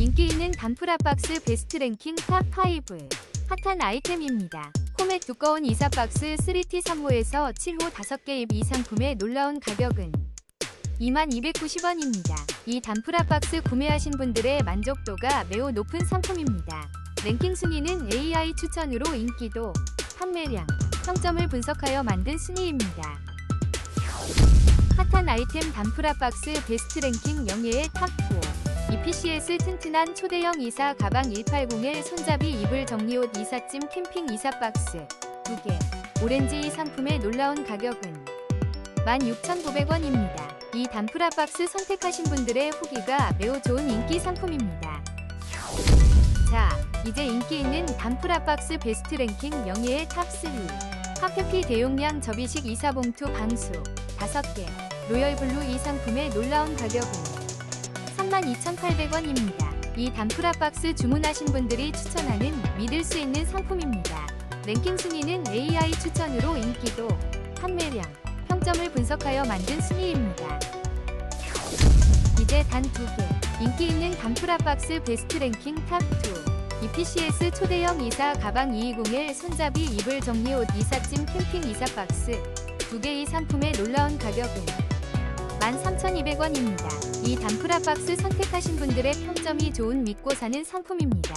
인기 있는 단프라 박스 베스트 랭킹 탑5 핫한 아이템입니다. 코멧 두꺼운 이사 박스 3T 3호에서 7호 5개 입 이 상품의 놀라운 가격은 2290원입니다. 이 단프라 박스 구매하신 분들의 만족도가 매우 높은 상품입니다. 랭킹 순위는 AI 추천으로 인기도, 판매량, 평점을 분석하여 만든 순위입니다. 핫한 아이템 단프라 박스 베스트 랭킹 영예의 탑4 EPCS 튼튼한 초대형 이사 가방 180의 손잡이 이불 정리옷 이삿짐 캠핑 이사 박스. 2개. 오렌지 이 상품의 놀라운 가격은 16,900원입니다. 이 단프라 박스 선택하신 분들의 후기가 매우 좋은 인기 상품입니다. 자, 이제 인기 있는 단프라 박스 베스트 랭킹 영예의 탑3 카페피 대용량 접이식 이사봉투 방수. 5개. 로열블루 이 상품의 놀라운 가격은 32,800원입니다. 이 단프라 박스 주문하신 분들이 추천하는 믿을 수 있는 상품입니다. 랭킹 순위는 AI 추천으로 인기도, 판매량, 평점을 분석하여 만든 순위입니다. 이제 단 두 개. 인기 있는 단프라 박스 베스트 랭킹 탑2. EPCS 초대형 이사 가방 220의 손잡이 이불 정리옷 이삿짐 캠핑 이사 박스. 두 개의 상품의 놀라운 가격은 13,200원입니다. 이 단프라 박스 선택하신 분들의 평점이 좋은 믿고 사는 상품입니다.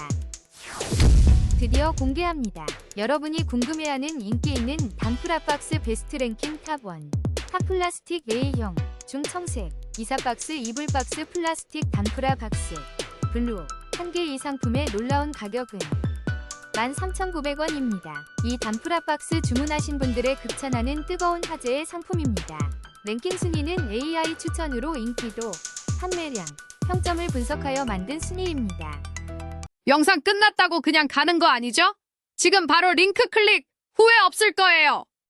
드디어 공개합니다. 여러분이 궁금해하는 인기 있는 단프라 박스 베스트 랭킹 탑1. 탑 플라스틱 A형, 중청색, 이사 박스 이불 박스 플라스틱 단프라 박스, 블루, 한 개 이 상품의 놀라운 가격은 13,900원입니다. 이 단프라 박스 주문하신 분들의 극찬하는 뜨거운 화제의 상품입니다. 랭킹 순위는 AI 추천으로 인기도, 판매량, 평점을 분석하여 만든 순위입니다. 영상 끝났다고 그냥 가는 거 아니죠? 지금 바로 링크 클릭 후회 없을 거예요.